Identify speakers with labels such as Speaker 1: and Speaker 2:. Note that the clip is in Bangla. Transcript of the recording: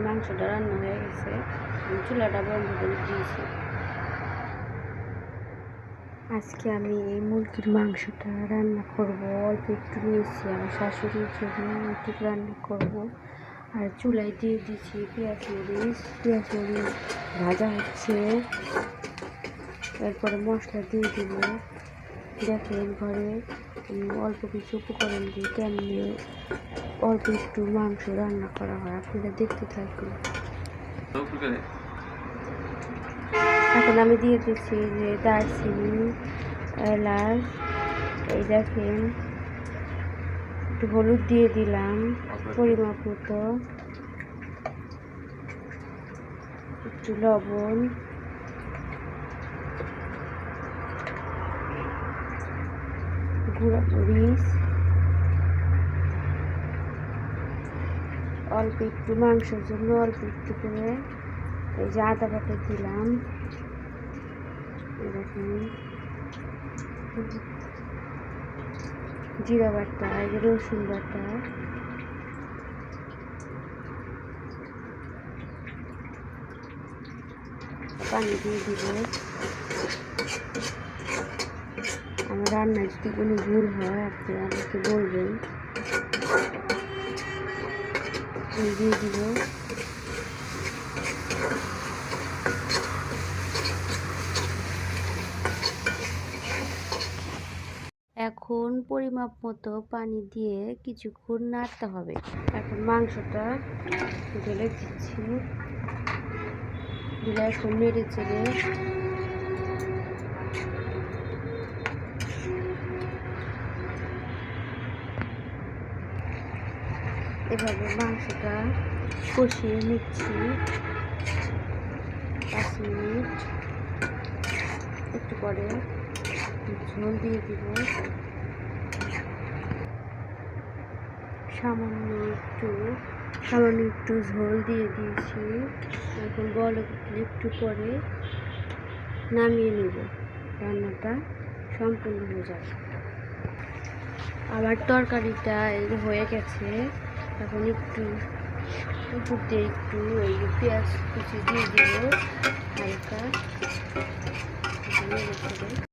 Speaker 1: মাংসটা রান্না হয়ে গেছে। চুলাটা বন্ধ করে দিয়েছি। আজকে আমি এই মুরগির মাংসটা রান্না করব। অল্প একটু নিয়েছি আমার শাশুড়ির জন্য, একটু রান্না করব। আর চুলায় দিয়ে দিয়েছি পেঁয়াজ মরিচ। পেঁয়াজ মরিচ ভাজা হচ্ছে। এরপরে মশলা দিয়ে দিব। দেখেন ঘরে অল্প কিছু উপকরণ দিয়ে কেমনি অল্প একটু মাংস রান্না করা হয়। আপনারা দেখতে থাকুন। এখন আমি দিয়ে দিচ্ছি যে দারচিনি, এলাচ, এই দেখেন, একটু হলুদ দিয়ে দিলাম, পরিমাপ মতো, একটু লবণ। মরিচ অল্প একটু মাংসের জন্য অল্প একটু করে এই যে আদা বাটা দিলাম। এরকম। জিরা বাটা রসুন বাটা। পানি দিয়ে দিব। আমার রান্নায় যদি কোনো ভুল হয় আপনি আমাকে বলবেন দিয়ে দিব এখন পরিমাপ মতো পানি দিয়ে কিছুক্ষণ নাড়তে হবে। এখন মাংসটা ঢেলে দিচ্ছি। দিলে এখন নেড়ে চেড়ে এভাবে মাংসটা কষিয়ে নিচ্ছি। পাঁচ মিনিট। একটু পরে ঝোল দিয়ে দিব। সামান্য একটু সামান্য একটু ঝোল দিয়ে দিয়েছি। এখন বল একটু পরে নামিয়ে নেব। রান্নাটা সম্পূর্ণ হয়ে যাবে। আমার তরকারিটা হয়ে গেছে এখন একটু উপর দিয়ে একটু ওই পেঁয়াজ কুচি দিয়ে দিব হালকা।